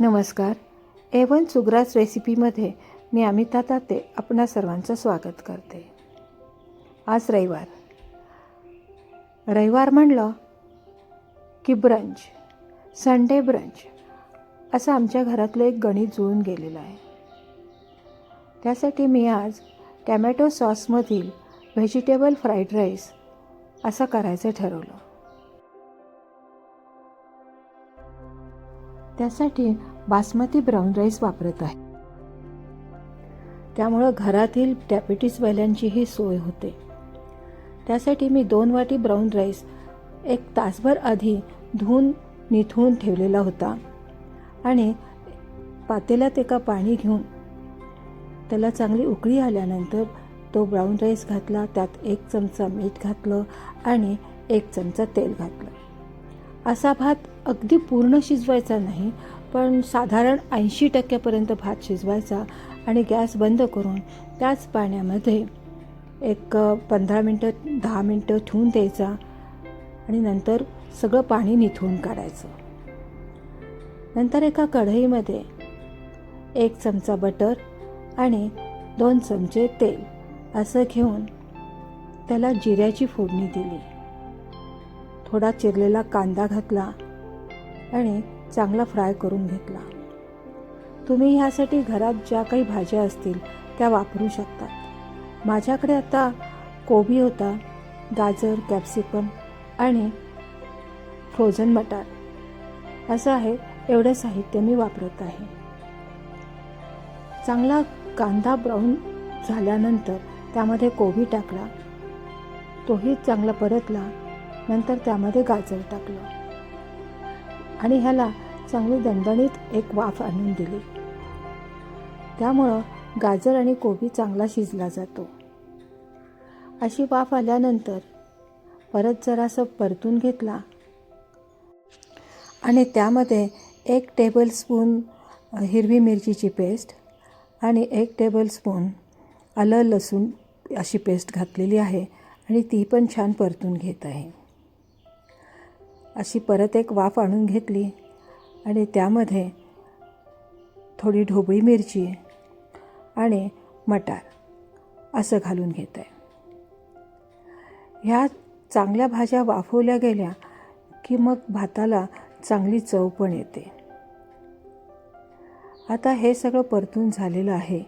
नमस्कार. एवन सुग्रास रेसिपीमध्ये मी अमिता ताते आपणा सर्वांचं स्वागत करते. आज रविवार. रविवार म्हणलं की ब्रंच संडे ब्रंच असं आमच्या घरातलं एक गणित जुळून गेलेलं आहे. त्यासाठी मी आज टॅमॅटो सॉसमधील व्हेजिटेबल फ्राईड राईस असं करायचं ठरवलं. त्यासाठी बासमती ब्राऊन राईस वापरत आहे. त्यामुळं घरातील डायबिटीसवाल्यांचीही सोय होते. त्यासाठी मी दोन वाटी ब्राऊन राईस एक तासभर आधी धुवून निथून ठेवलेला होता. आणि पातेल्यात एका पाणी घेऊन त्याला चांगली उकळी आल्यानंतर तो ब्राऊन राईस घातला. त्यात एक चमचा मीठ घातलं आणि एक चमचा तेल घातलं. असा भात अगदी पूर्ण शिजवायचा नाही पण साधारण ऐंशी टक्क्यापर्यंत भात शिजवायचा आणि गॅस बंद करून त्याच पाण्यामध्ये एक पंधरा मिनटं दहा मिनटं ठेवून द्यायचा आणि नंतर सगळं पाणी निथळून काढायचं. नंतर एका कढईमध्ये एक चमचा बटर आणि दोन चमचे तेल असं घेऊन त्याला जिऱ्याची फोडणी दिली. थोडा चिरलेला कांदा घातला आणि चांगला फ्राय करून घेतला. तुम्ही ह्यासाठी घरात ज्या काही भाज्या असतील त्या वापरू शकतात माझ्याकडे आता कोबी होता गाजर कॅप्सिकम आणि फ्रोझन मटार. असं आहे एवढं साहित्य मी वापरत आहे. चांगला कांदा ब्राऊन झाल्यानंतर त्यामध्ये कोबी टाकला. तोही चांगला परतला. नंतर त्यामध्ये गाजर टाकलं. आणि ह्याला चांगली दणदणीत एक वाफ आणून दिली. त्यामुळं गाजर आणि कोबी चांगला शिजला जातो. अशी वाफ आल्यानंतर परत जरासं परतून घेतला. आणि त्यामध्ये एक टेबलस्पून हिरवी मिरचीची पेस्ट आणि एक टेबलस्पून आलं लसूण अशी पेस्ट घातलेली आहे. आणि ती पण छान परतून घेत आहे. अशी परत एक वाफ आणून घेतली आणि त्यामध्ये थोडी ढोबळी मिरची आणि मटार असं घालून घेत आहे. ह्या चांगल्या भाज्या वाफवल्या गेल्या की मग भाताला चांगली चव पण येते. आता हे सगळं परतून झालेलं आहे.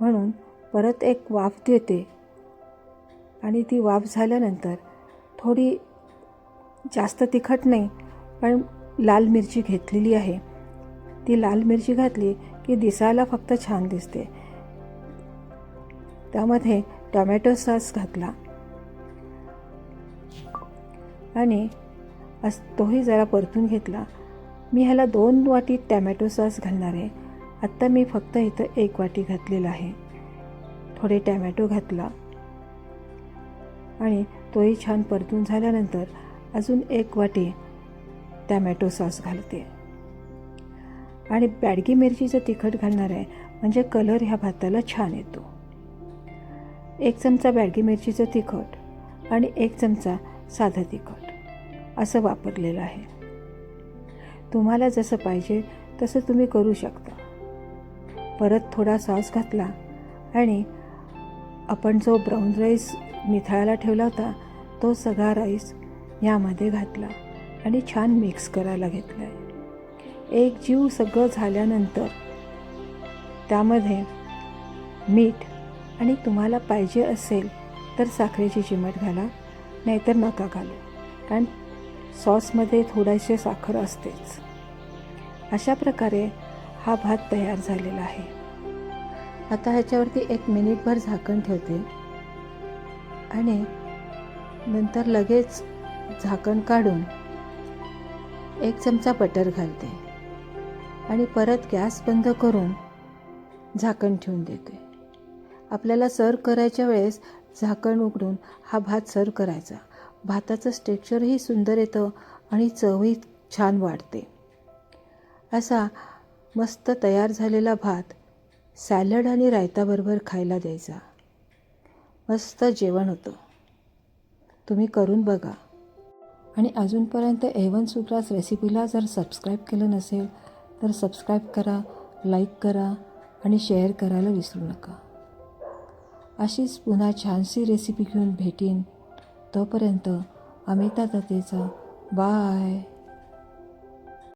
म्हणून परत एक वाफ देते आणि ती वाफ झाल्यानंतर थोडी जास्त तिखट नाही पण लाल मिरची घेतलेली आहे. ती लाल मिरची घातली की दिसायला फक्त छान दिसते. त्यामध्ये टोमॅटो सॉस घातला. आणि अस तोही जरा परतून घेतला. मी ह्याला दोन वाटी टॅमॅटो सॉस घालणार आहे. आत्ता मी फक्त इथं एक वाटी घातलेला आहे. थोडे टॅमॅटो घातला. आणि तोही छान परतून झाल्यानंतर अजून एक वाटी टॅमॅटो सॉस घालते. आणि बॅडगी मिरचीचं तिखट घालणार आहे. म्हणजे कलर ह्या भाताला छान येतो. एक चमचा बॅडगी मिरचीचं तिखट आणि एक चमचा साधं तिखट असं वापरलेलं आहे. तुम्हाला जसं पाहिजे तसं तुम्ही करू शकता. परत थोडा सॉस घातला आणि आपण जो ब्राऊन राईस निथळायला ठेवला होता तो सगळा राईस यामध्ये घातला आणि छान मिक्स करायला घेतला आहे एक जीव सगळं झाल्यानंतर त्यामध्ये मीठ आणि तुम्हाला पाहिजे असेल तर साखरेची चिमट घाला नाहीतर नका घालू कारण सॉसमध्ये थोडीशी साखर असतेच. अशा प्रकारे हा भात तयार झालेला आहे. आता ह्याच्यावरती एक मिनिटभर झाकण ठेवते. आणि नंतर लगेच झाकण काढून एक चमचा बटर घालते आणि परत गॅस बंद करून झाकण ठेवून देते. आपल्याला सर्व करायच्या वेळेस झाकण उघडून हा भात सर्व करायचा. भाताचं स्ट्रेक्चरही सुंदर येतं आणि चवही छान वाढते. असा मस्त तयार झालेला भात सॅलड आणि रायताबरोबर खायला द्यायचा. मस्त जेवण होतं. तुम्ही करून बघा. आणि अजूनपर्यंत एवन सुग्रास रेसिपीला जर सबस्क्राईब केलं नसेल तर सबस्क्राईब करा लाईक करा आणि शेअर करायला विसरू नका. अशीच पुन्हा छानशी रेसिपी घेऊन भेटीन. तोपर्यंत अमिता दत्तेचा बाय.